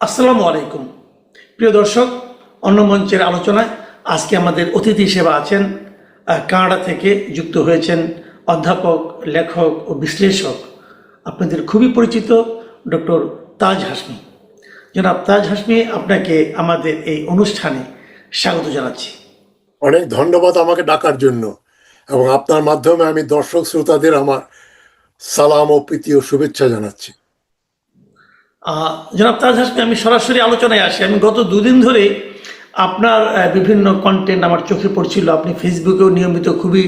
আসসালামু আলাইকুম। প্রিয় দর্শক, অন্য মঞ্চের আলোচনায় আজকে আমাদের অতিথি সেবা আছেন কানাডা থেকে যুক্ত হয়েছেন অধ্যাপক, লেখক ও বিশ্লেষক আপনাদের খুবই পরিচিত ডক্টর তাজ হাসমি জনাব তাজ হাসমি আপনাকে আমাদের এই অনুষ্ঠানে স্বাগত জানাচ্ছি। অনেক ধন্যবাদ আমাকে ডাকার জন্য এবং আপনার মাধ্যমে আমি দর্শক শ্রোতাদের আমার সালাম ও প্রীতি ও শুভেচ্ছা জানাচ্ছি। জনাব তাজ হাসমি আমি সরাসরি আলোচনায় আসি। আমি গত দুদিন ধরে আপনার বিভিন্ন কন্টেন্ট আমার চোখে পড়ছিল। আপনি ফেসবুকেও নিয়মিত খুবই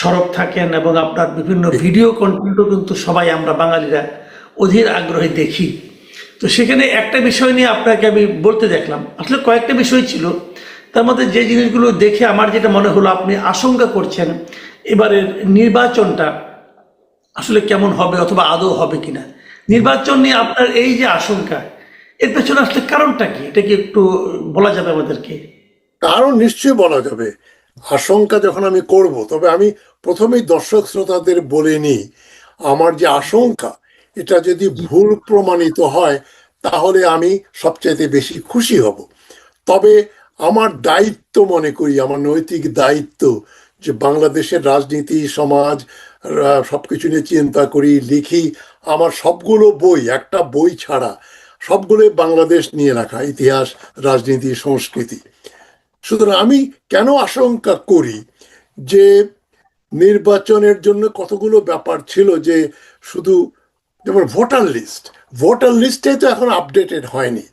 সরব থাকেন এবং আপনার বিভিন্ন ভিডিও কন্টেন্টও কিন্তু সবাই আমরা বাঙালিরা অধীর আগ্রহে দেখি। তো সেখানে একটা বিষয় নিয়ে আপনাকে আমি বলতে দেখলাম। আসলে কয়েকটা বিষয় ছিল। তার মধ্যে যে জিনিসগুলো দেখে আমার যেটা মনে হলো, আপনি আশঙ্কা করছেন, এবারের নির্বাচনটা আসলে কেমন হবে অথবা আদৌ হবে কিনা। নির্বাচন নিয়ে আপনার এই যে আশঙ্কা, এর পেছনে আসলে কারণটা কি? এটা কি একটু বলা যাবে আমাদেরকে? কারণ নিশ্চয়ই বলা যাবে। আশঙ্কা যখন আমি করব, তবে আমি প্রথমেই দর্শক শ্রোতাদের বলে নিই, আমার যে আশঙ্কা, এটা যদি ভুল প্রমাণিত হয়, তাহলে আমি সবচাইতে বেশি খুশি হব। তবে আমার দায়িত্ব মনে করি, আমার নৈতিক দায়িত্ব, যে বাংলাদেশের রাজনীতি, সমাজ রা- সবকিছু নিয়ে চিন্তা করি, লিখি আমার সবগুলো বই, একটা বই ছাড়া সবগুলোই বাংলাদেশ নিয়ে রাখা ইতিহাস, রাজনীতি, সংস্কৃতি। সুতরাং আমি কেন আশঙ্কা করি যে নির্বাচনের জন্য কতগুলো ব্যাপার ছিল যে শুধু যেমন ভোটার লিস্ট, ভোটার লিস্টে তো এখন আপডেটেড হয়নি।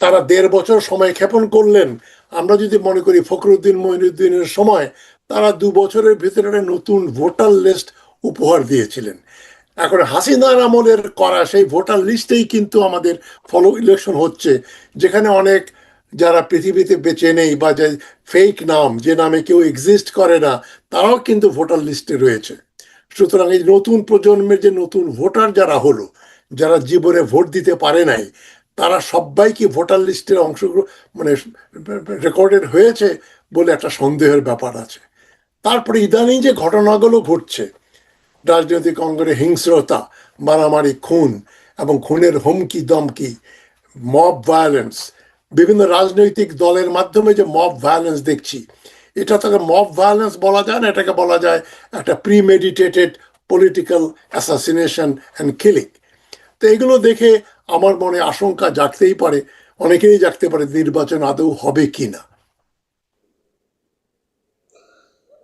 তারা দেড় বছর সময় ক্ষেপণ করলেন। আমরা যদি মনে করি ফখরুদ্দিন মঈনুদ্দিনের সময়, তারা দু বছরের ভিতরে নতুন ভোটার লিস্ট উপহার দিয়েছিলেন। এখন হাসিনার আমলের করা সেই ভোটার লিস্টেই কিন্তু আমাদের ফলো ইলেকশন হচ্ছে, যেখানে অনেক যারা পৃথিবীতে বেঁচে নেই বা যে ফেক নাম, যে নামে কেউ এক্সিস্ট করে না, তারাও কিন্তু ভোটার লিস্টে রয়েছে। সুতরাং এই নতুন প্রজন্মের যে নতুন ভোটার যারা হলো, যারা জীবনে ভোট দিতে পারে নাই, তারা সবাই কি ভোটার লিস্টের অংশগ্রহণ মানে রেকর্ডেড হয়েছে বলে একটা সন্দেহের ব্যাপার আছে। তারপরে ইদানিং যে ঘটনাগুলো ঘটছে রাজনৈতিক অঙ্গনে হিংস্রতা, মারামারি, খুন এবং খুনের হুমকি, দমকি মব ভায়োলেন্স বিভিন্ন রাজনৈতিক দলের মাধ্যমে যে মব ভায়োলেন্স দেখছি, এটা তাকে মব ভায়োলেন্স বলা যায় না, এটাকে বলা যায় একটা premeditated political assassination and killing তো এগুলো দেখে আমার মনে আশঙ্কা জাগতেই পারে, অনেকেরই জাগতে পারে নির্বাচন আদৌ হবে কি না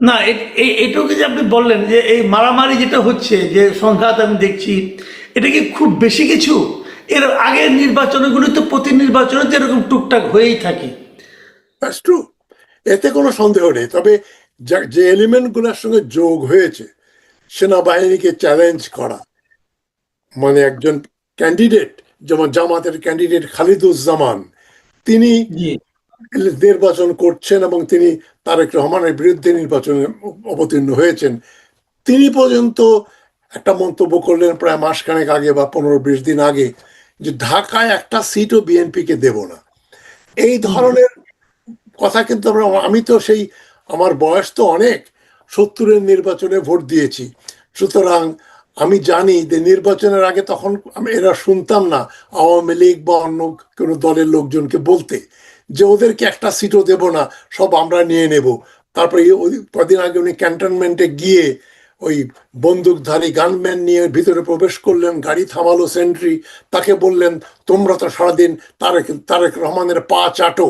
না এটুকু যে আপনি বললেন যে এই মারামারি যেটা হচ্ছে যে সংঘাত আমি দেখছি এটা কি খুব বেশি কিছু? এর আগের নির্বাচনগুলো তো প্রতি নির্বাচনে তো এরকম টুকটাক হয়েই থাকে। ট্রু এতে কোনো সন্দেহ নেই তবে যা- এলিমেন্টগুলোর সঙ্গে যোগ হয়েছে সেনাবাহিনীকে চ্যালেঞ্জ করা মানে একজন ক্যান্ডিডেট যেমন জামাতের ক্যান্ডিডেট খালিদুজ্জামান তিনি নির্বাচন করছেন এবং তিনি তারেক রহমানের বিরুদ্ধে নির্বাচনে অবতীর্ণ হয়েছেন। তিনি পর্যন্ত একটা মন্তব্য করলেন প্রায় মাসখানেক আগে বা পনেরো বিশ দিন আগে যে ঢাকায় একটা সিটও বিএনপিকে দেব না। এই ধরনের কথা কিন্তু আমরা, আমি তো সেই, আমার বয়স তো অনেক, সত্তরের নির্বাচনে ভোট দিয়েছি। সুতরাং আমি জানি যে নির্বাচনের আগে তখন আমি এরা শুনতাম না, আওয়ামী লীগ বা অন্য কোনো দলের লোকজনকে বলতে। যে ওদেরকে একটা সিটও দেব না, সব আমরা নিয়ে নেব। তারপরে কদিন আগে উনি ক্যান্টনমেন্টে গিয়ে ওই বন্দুকধারী গানম্যান নিয়ে ভিতরে প্রবেশ করলেন, গাড়ি থামালো সেন্ট্রি তাকে বললেন, তোমরা তো সারাদিন তারেক তারেক রহমানের পা চাটো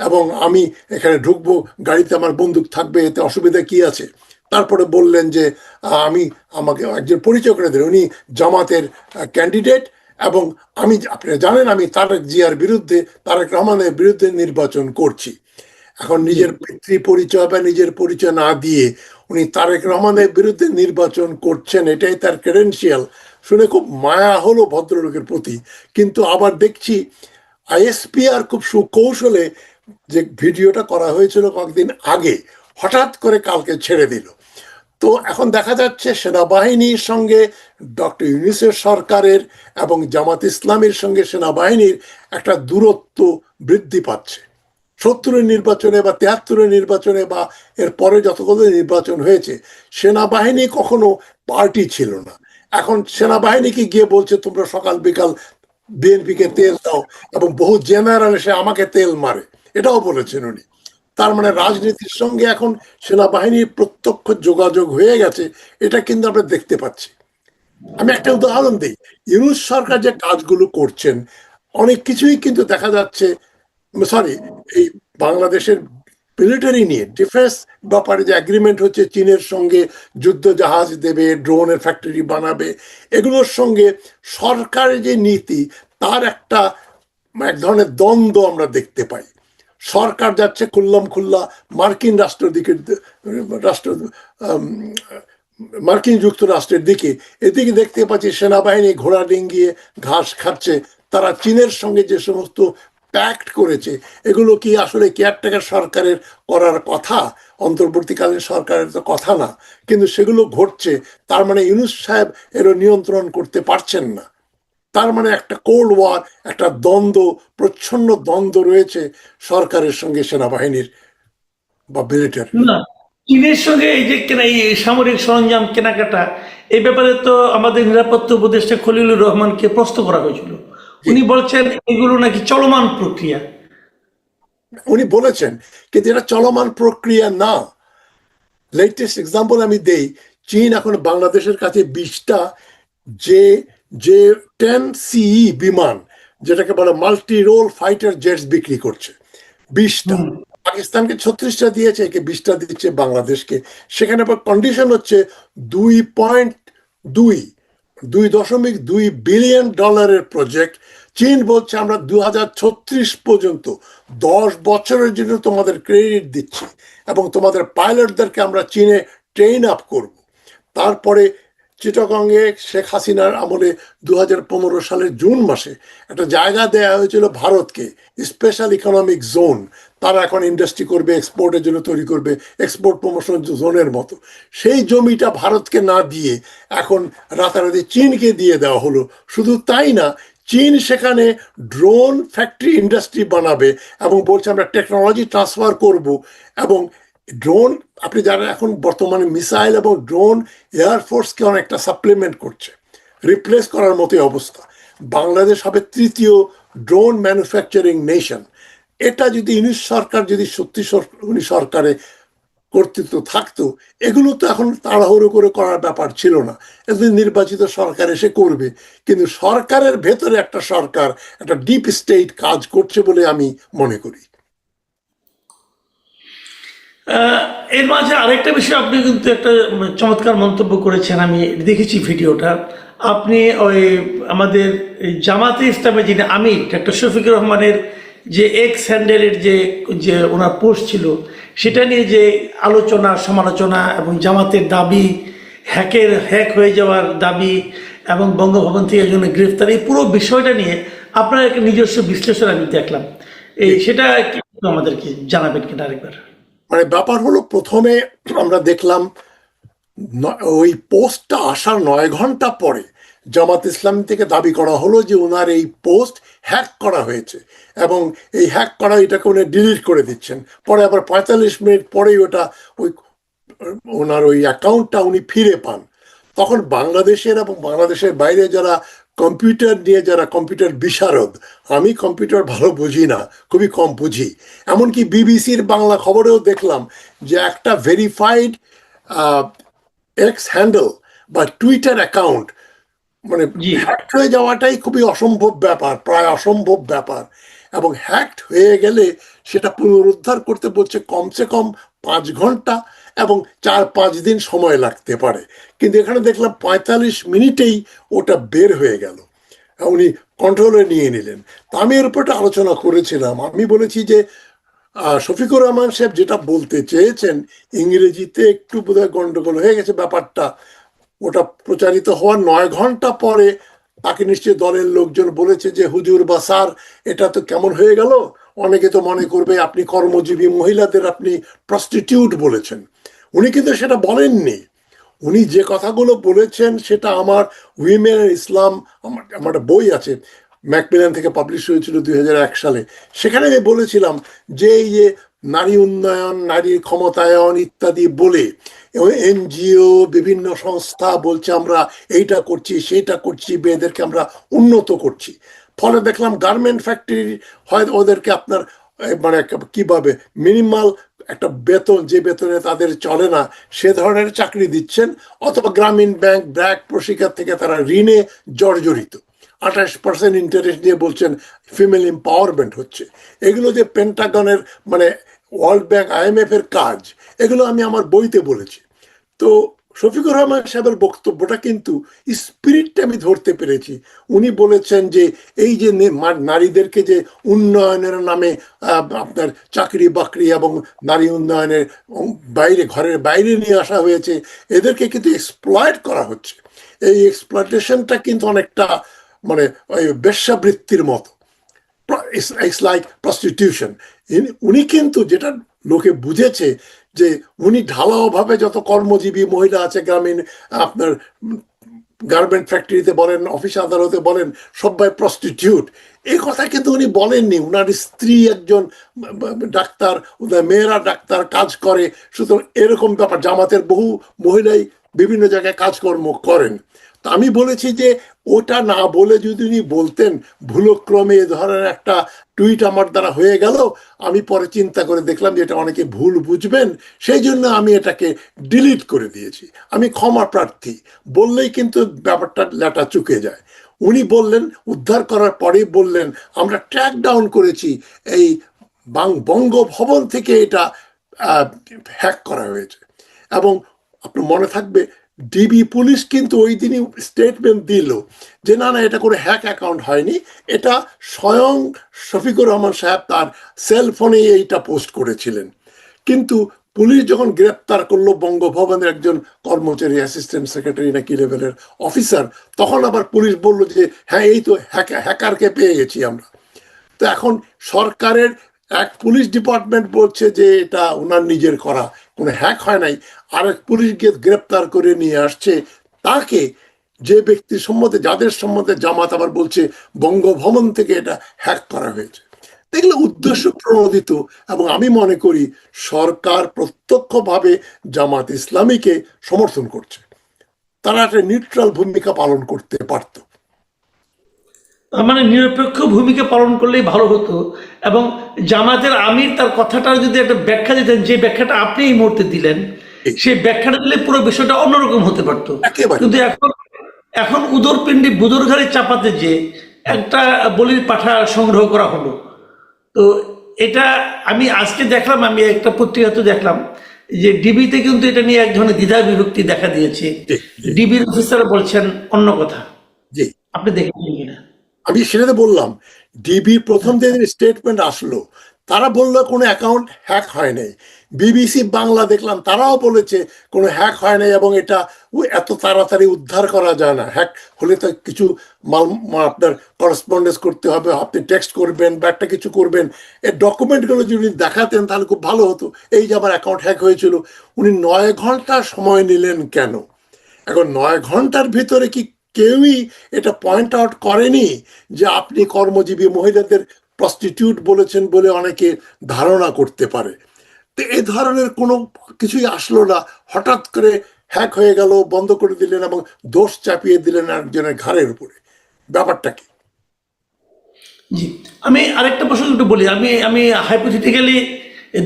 এবং আমি এখানে ঢুকবো, গাড়িতে আমার বন্দুক থাকবে, এতে অসুবিধা কি আছে? তারপরে বললেন যে, আমি, আমাকে একজন পরিচয় করে দিলেন উনি জামাতের ক্যান্ডিডেট এবং আমি, আপনি জানেন আমি তারেক জিয়ার বিরুদ্ধে, তারেক রহমানের বিরুদ্ধে নির্বাচন করছি। এখন নিজের পিতৃ পরিচয় বা নিজের পরিচয় না দিয়ে উনি তারেক রহমানের বিরুদ্ধে নির্বাচন করছেন, এটাই তার ক্রেডেন্সিয়াল শুনে খুব মায়া হলো ভদ্রলোকের প্রতি। কিন্তু আবার দেখছি আইএসপিআর খুব সুকৌশলে যে ভিডিওটা করা হয়েছিল কয়েকদিন আগে, হঠাৎ করে কালকে ছেড়ে দিল। তো এখন দেখা যাচ্ছে সেনাবাহিনীর সঙ্গে ডক্টর ইউনিসেফ সরকারের এবং জামাত ইসলামের সঙ্গে সেনাবাহিনীর একটা দূরত্ব বৃদ্ধি পাচ্ছে। সত্তরের নির্বাচনে বা তেহাত্তরের নির্বাচনে বা এর পরে যতগুলো নির্বাচন হয়েছে, সেনাবাহিনী কখনো পার্টি ছিল না। এখন সেনাবাহিনীকে গিয়ে বলছে, তোমরা সকাল বিকাল বিএনপিকে তেল দাও এবং বহু জেনারেল এসে আমাকে তেল মারে? এটাও বলেছেন উনি। তার মানে রাজনীতির সঙ্গে এখন সেনাবাহিনীর প্রত্যক্ষ যোগাযোগ হয়ে গেছে, এটা কিন্তু আমরা দেখতে পাচ্ছি। আমি একটা উদাহরণ দিই। ইউনুস সরকার যে কাজগুলো করছেন, অনেক কিছুই কিন্তু দেখা যাচ্ছে সরি এই বাংলাদেশের মিলিটারি নিয়ে ডিফেন্স ব্যাপারে যে এগ্রিমেন্ট হচ্ছে, চীনের সঙ্গে যুদ্ধ জাহাজ দেবে ড্রোনের ফ্যাক্টরি বানাবে, এগুলোর সঙ্গে সরকারের যে নীতি, তার একটা এক ধরনের দ্বন্দ্ব আমরা দেখতে পাই। সরকার যাচ্ছে খুল্লাম খুল্লা, মার্কিন রাষ্ট্র দিকে রাষ্ট্র মার্কিন যুক্তরাষ্ট্রের দিকে। এদিকে দেখতে পাচ্ছি সেনাবাহিনী ঘোড়া ডিঙ্গিয়ে ঘাস খাচ্ছে। তারা চীনের সঙ্গে যে সমস্ত প্যাক্ট করেছে, এগুলো কি আসলে কেয়ারটেকার সরকারের করার কথা? অন্তর্বর্তীকালীন সরকারের তো কথা না। কিন্তু সেগুলো ঘটছে। তার মানে ইউনুস সাহেব এরও নিয়ন্ত্রণ করতে পারছেন না। তার মানে একটা কোল্ড ওয়ার একটা দ্বন্দ্ব প্রচ্ছন্ন দ্বন্দ্ব রয়েছে সরকারের সঙ্গে সেনাবাহিনীর বা মিলিটারি চীনের সঙ্গে এই যে কেনা এই সামরিক সরঞ্জাম কেনাকাটা এই ব্যাপারে তো আমাদের নিরাপত্তা উপদেষ্টা খলিলুর রহমানকে প্রশ্ন করা হয়েছিল। উনি বলছেন এগুলো নাকি চলমান প্রক্রিয়া। উনি বলেছেন কিন্তু এটা চলমান প্রক্রিয়া না। লেটেস্ট এক্সাম্পল আমি দেই চীন এখন বাংলাদেশের কাছে বিশটা যে যে টেন সিই বিমান যেটাকে বলে মাল্টি রোল ফাইটার জেটস বিক্রি করছে বিশটা। পাকিস্তানকে ছত্রিশটা দিয়েছে একে বিশটা দিচ্ছে বাংলাদেশকে। সেখানে আবার কন্ডিশন হচ্ছে দুই পয়েন্ট দুই দুই দশমিক দুই বিলিয়ন ডলারের প্রজেক্ট চীন বলছে আমরা দুই হাজার ছত্রিশ পর্যন্ত দশ বছরের জন্য তোমাদের ক্রেডিট দিচ্ছি এবং তোমাদের পাইলটদেরকে আমরা চীনে ট্রেন আপ করব। তারপরে চিটাগংয়ে শেখ হাসিনার আমলে দু হাজার পনেরো সালের জুন মাসে একটা জায়গা দেওয়া হয়েছিল ভারতকে স্পেশাল ইকোনমিক জোন তারা এখন ইন্ডাস্ট্রি করবে এক্সপোর্টের জন্য তৈরি করবে এক্সপোর্ট প্রমোশন জোনের মতো। সেই জমিটা ভারতকে না দিয়ে এখন রাতারাতি চীনকে দিয়ে দেওয়া হলো। শুধু তাই না, চীন সেখানে ড্রোন ফ্যাক্টরি ইন্ডাস্ট্রি বানাবে এবং বলছে আমরা টেকনোলজি ট্রান্সফার করব এবং ড্রোন, আপনি যারা এখন বর্তমানে মিসাইল এবং ড্রোন এয়ারফোর্সকে অনেকটা সাপ্লিমেন্ট করছে। রিপ্লেস করার মতোই অবস্থা। বাংলাদেশ হবে তৃতীয় ড্রোন ম্যানুফ্যাকচারিং নেশন এটা যদি ইউনিশ সরকার, যদি সত্যি উনি সরকারে কর্তৃত্ব থাকতো, এগুলো তো এখন তাড়াহুড়ো করে করার ব্যাপার ছিল না। এতদিন নির্বাচিত সরকার এসে করবে। কিন্তু সরকারের ভেতরে একটা সরকার, একটা ডিপ স্টেট কাজ করছে বলে আমি মনে করি। এর মাঝে আরেকটা বিষয় আপনি কিন্তু একটা চমৎকার মন্তব্য করেছেন, আমি দেখেছি ভিডিওটা। আপনি ওই আমাদের জামাতে ইসলামের যিনি আমির ডক্টর শফিকুর রহমানের যে এক্স হ্যান্ডেলের যে যে ওনার পোস্ট ছিল, সেটা নিয়ে যে আলোচনা, সমালোচনা এবং জামাতের দাবি, হ্যাকের হ্যাক হয়ে যাওয়ার দাবি এবং বঙ্গভবন থেকে একজনে গ্রেফতার, এই পুরো বিষয়টা নিয়ে আপনার একটা নিজস্ব বিশ্লেষণ আমি দেখলাম। এই সেটা আমাদেরকে জানাবেন কিনা আরেকবার? মানে ব্যাপার হলো প্রথমে আমরা দেখলাম ওই পোস্টটা আসার নয় ঘণ্টা পরে জামাত ইসলাম থেকে দাবি করা হলো যে ওনার এই পোস্ট হ্যাক করা হয়েছে এবং এই হ্যাক করা এটাকে উনি ডিলিট করে দিচ্ছেন। পরে আবার পঁয়তাল্লিশ মিনিট পরেই ওটা ওই, ওনার ওই অ্যাকাউন্টটা উনি ফিরে পান। তখন বাংলাদেশের এবং বাংলাদেশের বাইরে যারা কম্পিউটার নিয়ে যারা কম্পিউটার বিশারদ আমি কম্পিউটার ভালো বুঝি না খুবই কম বুঝি। এমনকি বিবিসির বাংলা খবরেও দেখলাম যে একটা ভেরিফাইড এক্স হ্যান্ডেল বা টুইটার অ্যাকাউন্ট মানে। হ্যাক হয়ে যাওয়াটাই খুবই অসম্ভব ব্যাপার প্রায় অসম্ভব ব্যাপার। এবং হ্যাকড হয়ে গেলে সেটা পুনরুদ্ধার করতে বলছে কমসে কম পাঁচ ঘণ্টা। এবং চার পাঁচ দিন সময় লাগতে পারে। কিন্তু এখানে দেখলাম পঁয়তাল্লিশ মিনিটেই ওটা বের হয়ে গেল। উনি কন্ট্রোলে নিয়ে নিলেন। তা আমি এর উপর একটা আলোচনা করেছিলাম। আমি বলেছি যে শফিকুর রহমান সাহেব যেটা বলতে চেয়েছেন, ইংরেজিতে একটু বোধহয় গন্ডগোল হয়ে গেছে ব্যাপারটা। ওটা প্রচারিত হওয়ার নয় ঘণ্টা পরে তাকে নিশ্চয়ই দলের লোকজন বলেছে যে, হুজুর বা স্যার, এটা তো কেমন হয়ে গেল? অনেকে তো মনে করবে আপনি কর্মজীবী মহিলাদের আপনি প্রস্টিটিউট বলেছেন। উনি কিন্তু সেটা বলেননি। উনি যে কথাগুলো বলেছেন, সেটা আমার উইমেন ইসলাম আমার আমার একটা বই আছে ম্যাকমিলান থেকে পাবলিশ হয়েছিল দু হাজার এক সালে। সেখানে আমি বলেছিলাম যে এই যে নারী উন্নয়ন, নারীর ক্ষমতায়ন ইত্যাদি বলে এনজিও, বিভিন্ন সংস্থা বলছে, আমরা এইটা করছি, সেইটা করছি, মেয়েদেরকে আমরা উন্নত করছি। ফলে দেখলাম গার্মেন্ট ফ্যাক্টরি হয় ওদেরকে আপনার মানে কীভাবে মিনিমাল একটা বেতন, যে বেতনে তাদের চলে না, সে ধরনের চাকরি দিচ্ছেন, অথবা গ্রামীণ ব্যাংক, ব্র্যাক প্রশিক্ষার থেকে তারা ঋণে জর্জরিত। আঠাশ পার্সেন্ট ইন্টারেস্ট দিয়ে বলছেন ফিমেল এম্পাওয়ারমেন্ট হচ্ছে। এগুলো যে পেন্টাগনের মানে ওয়ার্ল্ড ব্যাংক আইএমএফ এর কাজ, এগুলো আমি আমার বইতে বলেছি। তো শফিকুর রহমান সাহেবের বক্তব্যটা কিন্তু স্পিরিটটা আমি ধরতে পেরেছি। উনি বলেছেন যে, এই যে নারীদেরকে যে উন্নয়নের নামে আপনার চাকরি, বাকরি এবং নারী উন্নয়নের বাইরে, ঘরের বাইরে নিয়ে আসা হয়েছে, এদেরকে কিন্তু এক্সপ্লয়েট করা হচ্ছে। এই এক্সপ্লয়টেশনটা কিন্তু অনেকটা মানে ওই বেশ্যাবৃত্তির মতো। ইটস লাইক প্রস্টিটিউশন উনি কিন্তু যেটা লোকে বুঝেছে যে উনি ঢালাওভাবে যত কর্মজীবী মহিলা আছে গ্রামীণ, আপনার গার্মেন্ট ফ্যাক্টরিতে বলেন অফিস আদালতে বলেন, সবাই প্রস্টিটিউট এই কথা কিন্তু উনি বলেননি। উনার স্ত্রী একজন ডাক্তার ওনার মেয়েরা ডাক্তার, কাজ করে। সুতরাং এরকম ব্যাপার। জামাতের বহু মহিলাই বিভিন্ন জায়গায় কাজকর্ম করেন। আমি বলেছি যে ওটা না বলে যদি উনি বলতেন, ভুলক্রমে এ ধরনের একটা টুইট আমার দ্বারা হয়ে গেল, আমি পরে চিন্তা করে দেখলাম যে এটা অনেকে ভুল বুঝবেন, সেই জন্য আমি এটাকে ডিলিট করে দিয়েছি। আমি ক্ষমা প্রার্থী, বললেই কিন্তু ব্যাপারটা লেটা চুকে যায়। উনি বললেন, উদ্ধার করার পরেই বললেন, আমরা ট্র্যাক ডাউন করেছি, এই বঙ্গভবন থেকে এটা হ্যাক করা হয়েছে। এবং আপনার মনে থাকবে ডিবি পুলিশ কিন্তু ওই দিনই স্টেটমেন্ট দিল যে, না না, এটা কোনো হ্যাক অ্যাকাউন্ট হয়নি। এটা স্বয়ং শফিকুর রহমান সাহেব তার সেল ফোনে এইটা পোস্ট করেছিলেন। কিন্তু পুলিশ যখন গ্রেপ্তার করল বঙ্গভবনের একজন কর্মচারী অ্যাসিস্ট্যান্ট সেক্রেটারি নাকি লেভেলের অফিসার তখন আবার পুলিশ বলল যে হ্যাঁ এই তো হ্যাকারকে পেয়ে গেছি আমরা। তো এখন সরকারের এক পুলিশ ডিপার্টমেন্ট বলছে যে, এটা ওনার নিজের করা। কোনো হ্যাক হয় নাই, আরেক পুলিশকে গ্রেপ্তার করে নিয়ে আসছে। তাকে যে ব্যক্তির সম্বন্ধে যাদের সম্বন্ধে জামাত আবার বলছে বঙ্গভবন থেকে এটা হ্যাক করা হয়েছে। এগুলো উদ্দেশ্য প্রণোদিত এবং আমি মনে করি সরকার প্রত্যক্ষভাবে জামাত ইসলামীকে সমর্থন করছে। তারা একটা নিউট্রাল ভূমিকা পালন করতে পারত। মানে নিরপেক্ষ ভূমিকা পালন করলেই ভালো হতো। এবং জামাতের আমির তার কথাটার যদি একটা ব্যাখ্যা দিতেন যে ব্যাখ্যাটা আপনি এই মুহূর্তে দিলেন সেই ব্যাখ্যাটা দিলে পুরো বিষয়টা অন্যরকম হতে পারতো। কিন্তু এখন এখন উদরপিণ্ডি বুদর ঘাড়ে চাপাতে যে একটা বলির পাঠা সংগ্রহ করা হলো। তো এটা আমি আজকে দেখলাম আমি একটা পত্রিকাতে দেখলাম যে ডিবিতে কিন্তু এটা নিয়ে এক ধরনের দ্বিধা বিভক্তি দেখা দিয়েছে। ডিবির অফিসার বলছেন অন্য কথা। আপনি দেখেছেন কিনা? আমি সেটাতে বললাম ডিবি প্রথম যেদিন স্টেটমেন্ট আসলো, তারা বলল কোনো অ্যাকাউন্ট হ্যাক হয় নাই। বিবিসি বাংলা দেখলাম, তারাও বলেছে কোনো হ্যাক হয় নাই এবং এটা এত তাড়াতাড়ি উদ্ধার করা যায় না। হ্যাক হলে তো কিছু মাল, আপনার করসপন্ডেন্স করতে হবে, আপনি টেক্সট করবেন বা একটা কিছু করবেন। এই ডকুমেন্টগুলো যদি দেখাতেন তাহলে খুব ভালো হতো। এই যে আমার অ্যাকাউন্ট হ্যাক হয়েছিল, উনি নয় ঘণ্টা সময় নিলেন কেন? এখন নয় ঘণ্টার ভিতরে কি কেউই এটা পয়েন্ট আউট করেনি যে আপনি কর্মজীবী মহিলাদের প্রস্টিটিউট বলেছেন বলে অনেকে ধারণা করতে পারে। তো এই ধরনের কোনো কিছুই আসলো না। হঠাৎ করে হ্যাক হয়ে গেল, বন্ধ করে দিলেন এবং দোষ চাপিয়ে দিলেন একজনের ঘাড়ের উপরে। ব্যাপারটা কি? জি, আমি আরেকটা প্রশ্ন একটু বলি। আমি আমি হাইপোথেটিক্যালি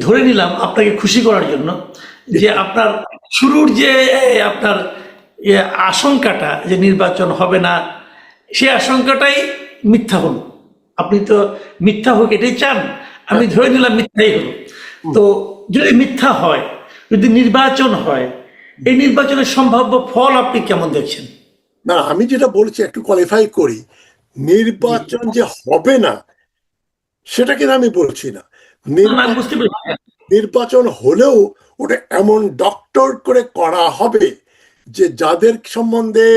ধরে নিলাম আপনাকে খুশি করার জন্য যে আপনার শুরুর যে আপনার ইয়ে, আশঙ্কাটা যে নির্বাচন হবে না সেই আশঙ্কাটাই মিথ্যা হলো। আপনি তো মিথ্যা হোক এটাই চান আমি ধরে নিলাম মিথ্যাই হলো। তো যদি মিথ্যা হয় যদি নির্বাচন হয় এই নির্বাচনের সম্ভাব্য ফল আপনি কেমন দেখছেন? না আমি যেটা বলছি একটু কোয়ালিফাই করি। নির্বাচন যে হবে না সেটা কিন্তু আমি বলছি না। নির্বাচন হলেও ওটা এমন ডক্টর করে করা হবে যে যাদের সম্বন্ধে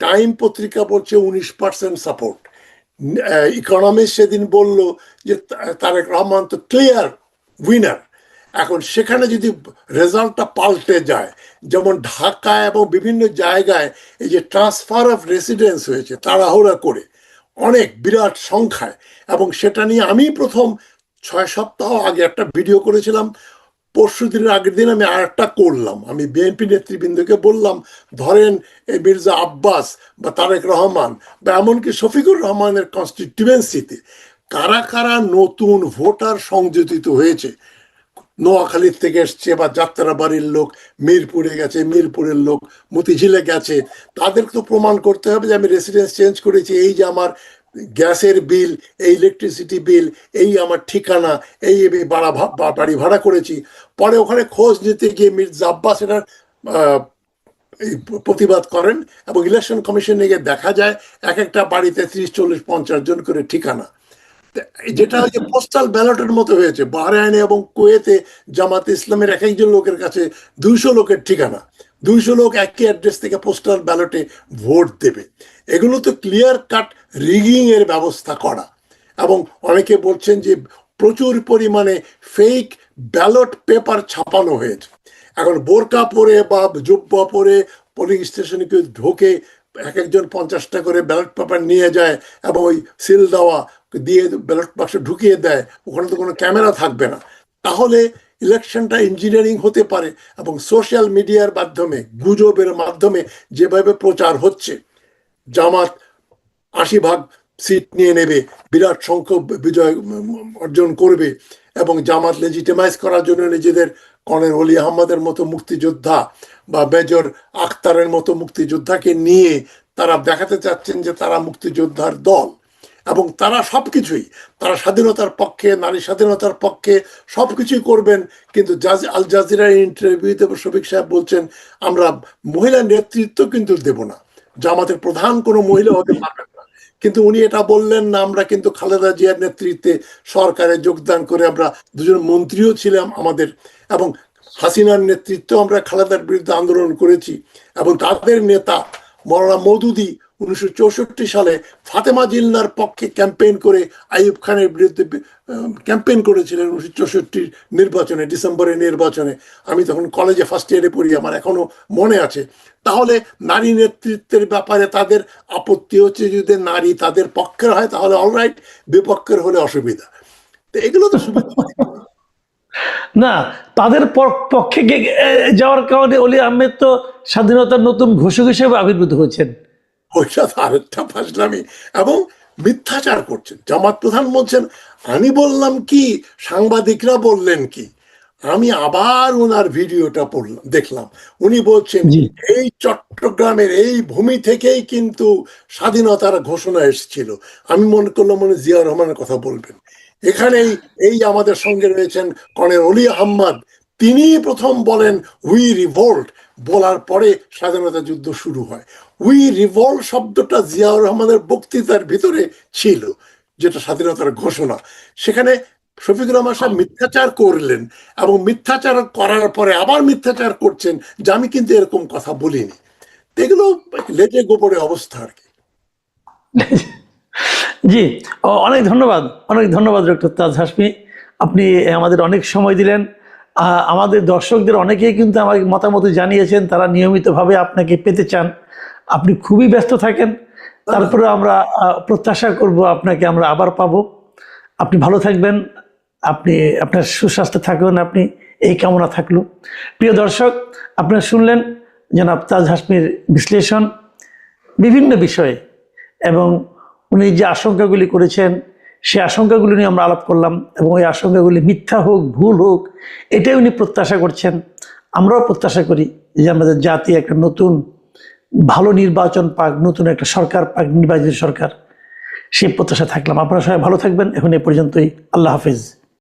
টাইম পত্রিকা বলছে উনিশ পার্সেন্ট সাপোর্ট। ইকোনমিস্ট সেদিন বলল যে তারেক রহমান তো ক্লিয়ার উইনার। এখন সেখানে যদি রেজাল্টটা পাল্টে যায়, যেমন ঢাকা এবং বিভিন্ন জায়গায় এই যে ট্রান্সফার অফ রেসিডেন্স হয়েছে তাড়াহুড়া করে, অনেক বিরাট সংখ্যায়, এবং সেটা নিয়ে আমি প্রথম ছয় সপ্তাহ আগে একটা ভিডিও করেছিলাম পরশু দিনের আগের দিন আমি আর একটা করলাম। আমি বিএনপি নেতৃবৃন্দকে বললাম, ধরেন এই মির্জা আব্বাস বা তারেক রহমান বা এমনকি শফিকুর রহমানের কনস্টিটিউয়েন্সিতে কারা কারা নতুন ভোটার সংযোজিত হয়েছে? নোয়াখালীর থেকে এসছে বা যাত্রাবাড়ির লোক, মিরপুরে গেছে, মিরপুরের লোক, মতিঝিলে গেছে। তাদের তো প্রমাণ করতে হবে যে আমি রেসিডেন্স চেঞ্জ করেছি। এই যে আমার গ্যাসের বিল, এই ইলেকট্রিসিটি বিল এই আমার ঠিকানা, এই আমি বাড়া ভাড়া করেছি। পরে ওখানে খোঁজ নিতে গিয়ে মির্জা আব্বাস এটার প্রতিবাদ করেন এবং ইলেকশন কমিশনে গিয়ে দেখা যায় এক একটা বাড়িতে ত্রিশ, চল্লিশ, পঞ্চাশ জন করে ঠিকানা। যেটা হচ্ছে পোস্টাল ব্যালটের মতো হয়েছে, বাহরাইনে এবং কুয়েতে জামাত ইসলামের এক একজন লোকের কাছে দুইশো লোকের ঠিকানা। দুইশো লোক একই অ্যাড্রেস থেকে পোস্টাল ব্যালটে ভোট দেবে। এগুলো তো ক্লিয়ার কাট রিগিং এর ব্যবস্থা করা। এবং অনেকে বলছেন যে প্রচুর পরিমাণে ফেক ব্যালট পেপার ছাপানো হয়েছে। এখন বোরকা পরে বা জুব্বা পরে পোলিং স্টেশনে কেউ ঢোকে এক একজন পঞ্চাশটা করে ব্যালট পেপার নিয়ে যায় এবং ওই সিল দেওয়া দিয়ে ব্যালট বাক্স ঢুকিয়ে দেয়, ওখানে তো কোনো ক্যামেরা থাকবে না। তাহলে ইলেকশনটা ইঞ্জিনিয়ারিং হতে পারে এবং সোশ্যাল মিডিয়ার মাধ্যমে, গুজবের মাধ্যমে যেভাবে প্রচার হচ্ছে, জামাত আশি ভাগ সিট নিয়ে নেবে, বিরাট সংখ্যক বিজয় অর্জন করবে এবং জামাত লেজিটেমাইজ করার জন্য নিজেদের কর্নেল অলি আহমদের মতো মুক্তিযোদ্ধা বা মেজর আখতারের মতো মুক্তিযোদ্ধাকে নিয়ে তারা দেখাতে চাচ্ছেন যে তারা মুক্তিযোদ্ধার দল। এবং তারা সবকিছুই, তারা স্বাধীনতার পক্ষে, নারী স্বাধীনতার পক্ষে সবকিছুই করবেন। কিন্তু জাজ আল জাজিরার ইন্টারভিউতে শফিক সাহেব বলছেন, আমরা মহিলা নেতৃত্ব কিন্তু দেব না। জামাতের প্রধান কোনো মহিলা হতে পারবেন কিন্তু উনি এটা বললেন না, আমরা কিন্তু খালেদা জিয়ার নেতৃত্বে সরকারে যোগদান করে আমরা দুজন মন্ত্রীও ছিলাম আমাদের এবং হাসিনার নেতৃত্বে আমরা খালেদার বিরুদ্ধে আন্দোলন করেছি এবং তাদের নেতা মৌলানা মৌদুদি উনিশশো চৌষট্টি সালে ফাতেমা জিল্লার পক্ষে ক্যাম্পেইন করে আইয়ুব খানের বিরুদ্ধে ক্যাম্পেইন করেছিলেন উনিশশো চৌষট্টির নির্বাচনে, ডিসেম্বরের নির্বাচনে। আমি তখন কলেজে ফার্স্ট ইয়ারে পড়ি, আমার এখনও মনে আছে। তাহলে নারী নেতৃত্বের ব্যাপারে তাদের আপত্তি হচ্ছে যদি নারী তাদের পক্ষের হয়, তাহলে অলরাইট বিপক্ষের হলে অসুবিধা। তো এগুলো তো সুবিধা। না তাদের পক্ষে যাওয়ার কারণে অলি আহমেদ তো স্বাধীনতার নতুন ঘোষক হিসেবে আবির্ভূত হয়েছেন। ওইটা আরেকটা ফাজলামি। এবং মিথ্যাচার করছেন। জামাত প্রধান বলছেন আমি বললাম কি? সাংবাদিকরা বললেন কি? আমি আবার ওনার ভিডিওটা পড়লাম দেখলাম। উনি বলছেন। এই চট্টগ্রামের এই ভূমি থেকেই কিন্তু স্বাধীনতার ঘোষণা এসেছিল। আমি মনে করলাম মনে জিয়া রহমানের কথা বলবেন। এখানেই এই আমাদের সঙ্গে রয়েছেন কর্নেল অলি আহম্মদ। তিনি প্রথম বলেন উই রিভোল্ট বলার পরে স্বাধীনতা যুদ্ধ শুরু হয়। উই রিভল্ট শব্দটা জিয়াউর রহমানের বক্তৃতার ভিতরে ছিল, যেটা স্বাধীনতার ঘোষণা। সেখানে শফিকুর রহমান সাহেব মিথ্যাচার করলেন এবং মিথ্যাচার করার পরে আবার মিথ্যাচার করছেন, যে আমি কিন্তু এরকম কথা বলিনি। এগুলো লেজে গোপরে অবস্থা আর কি। জি অনেক ধন্যবাদ অনেক ধন্যবাদ ডক্টর তাজ হাসমি আপনি আমাদের অনেক সময় দিলেন। আমাদের দর্শকদের অনেকেই কিন্তু আমাকে মতামত জানিয়েছেন, তারা নিয়মিতভাবে আপনাকে পেতে চান। আপনি খুবই ব্যস্ত থাকেন। তারপরে আমরা প্রত্যাশা করব আপনাকে আমরা আবার পাবো। আপনি ভালো থাকবেন, আপনি, আপনার সুস্বাস্থ্য থাকবেন আপনি, এই কামনা থাকল। প্রিয় দর্শক, আপনারা শুনলেন জনাব তাজ হাসমির বিশ্লেষণ বিভিন্ন বিষয়ে এবং উনি যে আশঙ্কাগুলি করেছেন, সে আশঙ্কাগুলি নিয়ে আমরা আলাপ করলাম এবং ওই আশঙ্কাগুলি মিথ্যা হোক, ভুল হোক, এটাই উনি প্রত্যাশা করছেন। আমরাও প্রত্যাশা করি যে আমাদের জাতি একটা নতুন, ভালো নির্বাচন পাক, নতুন একটা সরকার পাক, নির্বাচিত সরকার। সেই প্রত্যাশা থাকলাম। আপনারা সবাই ভালো থাকবেন। এখন এ পর্যন্তই। আল্লাহ হাফিজ।